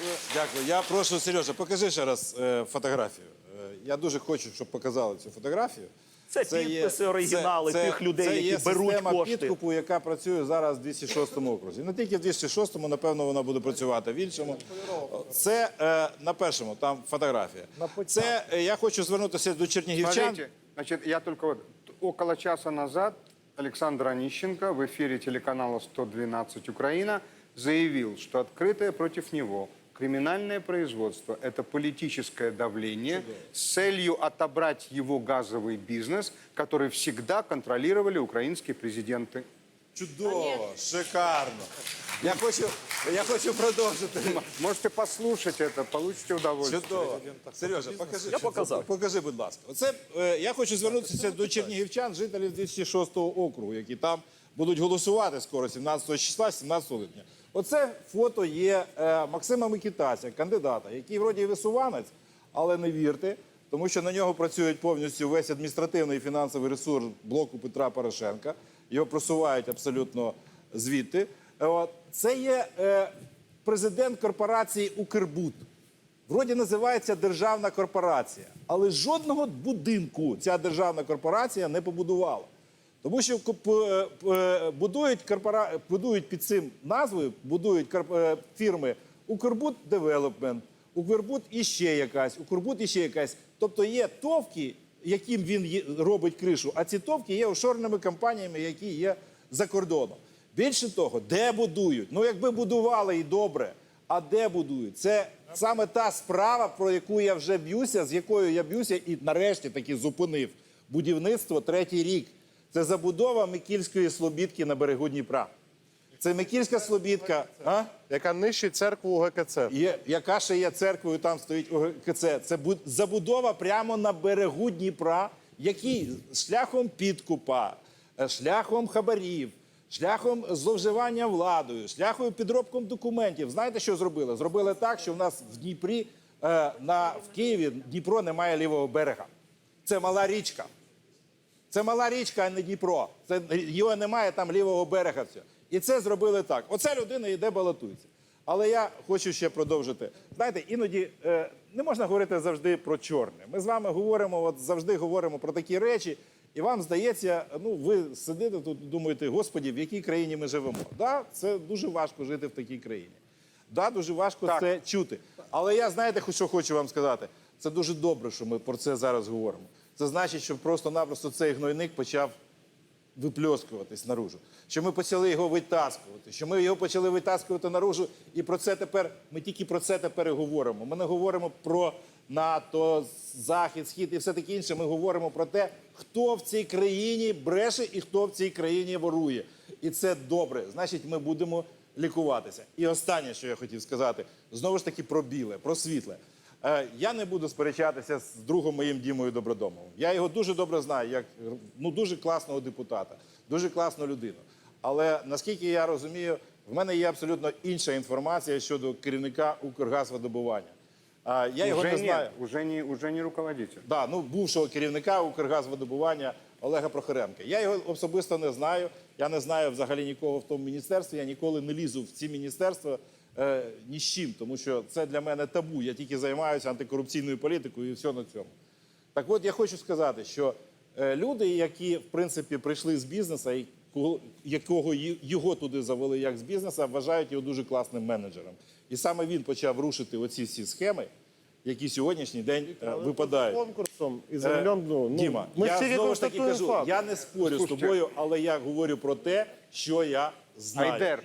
Дякую, дякую. Я прошу, Сережа, покажи ще раз е, фотографію. Е, я дуже хочу, щоб показали цю фотографію. Це підписи, оригінали тих людей, це які є беруть система кошти. підкупу, яка працює зараз в 206 окрузі. Не тільки в 206, напевно, вона буде працювати в іншому. Це е, на першому, там фотографія. Це е, я хочу звернутися до чернігівчан. Смотрите, значит, я только вот около часа назад Александр Онищенко в эфире телеканала 112 «Украина» заявил, что открытое против него криминальное производство – это политическое давление с целью отобрать его газовый бизнес, который всегда контролировали украинские президенты. Чудово, шикарно. Я хочу, я хочу продовжити. Можете послушать это, получите удовольствие. Чудово. Сережа, покажи. Я показав. Покажи, будь ласка. Оце е, я хочу звернутися до чернігівчан, жителів 206 округу, які там будуть голосувати скоро, 17 числа, 17 липня. Оце фото є е, Максима Микітася, кандидата, який вроді висуванець, але не вірте, тому що на нього працюють повністю весь адміністративний і фінансовий ресурс блоку Петра Порошенка. Його просувають абсолютно звідти. Е. Це є е, президент корпорації Укрбуд. Вроді називається державна корпорація, але жодного будинку ця державна корпорація не побудувала. Тому що е, е, будують, корпора... будують під цим назвою, будують корп- е, фірми Укрбуд Девелопмент, Укрбуд іще якась, Укрбуд іще якась. Тобто є товки, яким він робить кришу, а ці товки є офшорними компаніями, які є за кордоном. Більше того, де будують? Ну, якби будували і добре. А де будують? Це саме та справа, про яку я вже б'юся, з якою я б'юся, і нарешті таки зупинив будівництво третій рік. Це забудова Микільської слобідки на берегу Дніпра. Це Микільська слобідка, а? яка нищить церкву ГКЦ. Є, яка ще є церквою, там стоїть ОГКЦ. Це бу- забудова прямо на берегу Дніпра, який шляхом підкупа, е, шляхом хабарів, шляхом зловживання владою, шляхом підробком документів. Знаєте, що зробили? Зробили так, що в нас в Дніпрі, е, на, в Києві Дніпро не має лівого берега. Це мала річка. Це мала річка, а не Дніпро. Це його немає там лівого берега. Все. І це зробили так. Оця людина йде балотується. Але я хочу ще продовжити. Знаєте, іноді е, не можна говорити завжди про чорне. Ми з вами говоримо, от завжди говоримо про такі речі, і вам здається, ну ви сидите тут і думаєте, господі, в якій країні ми живемо. Да, це дуже важко жити в такій країні. Да, дуже важко це чути. Але я знаєте, що хочу вам сказати. Це дуже добре, що ми про це зараз говоримо. Це значить, що просто-напросто цей гнойник почав випльоскуватись наружу. Що ми почали його витаскувати, що ми його почали витаскувати наружу, і про це тепер ми тільки про це тепер і говоримо. Ми не говоримо про НАТО, Захід, Схід і все таке інше. Ми говоримо про те, хто в цій країні бреше і хто в цій країні ворує. І це добре. Значить, ми будемо лікуватися. І останнє, що я хотів сказати, знову ж таки про біле, про світле. Е, Я не буду сперечатися з другом моїм Дімою Добродомовим. Я його дуже добре знаю, як ну дуже класного депутата, дуже класну людину. Але наскільки я розумію, в мене є абсолютно інша інформація щодо керівника Укргазвидобування. А, Я його Уже не знаю. нет, уже не, уже не руководитель. Да, ну бувшого керівника Укргазвидобування Олега Прохоренка. Я його особисто не знаю. Я не знаю взагалі нікого в тому міністерстві. Я ніколи не лізу в ці міністерства е, ні з чим, тому що це для мене табу. Я тільки займаюся антикорупційною політикою і все на цьому. Так от я хочу сказати, що е, люди, які в принципі прийшли з бізнесу, і якого його туди завели як з бізнесу, вважають його дуже класним менеджером. І саме він почав рушити оці всі схеми, які сьогоднішній день е, випадають. Конкурсом і Е, за мільйон, ну, Діма, ми я знову ж таки кажу, факт. я не спорю з тобою, але я говорю про те, що я знаю. Айдер.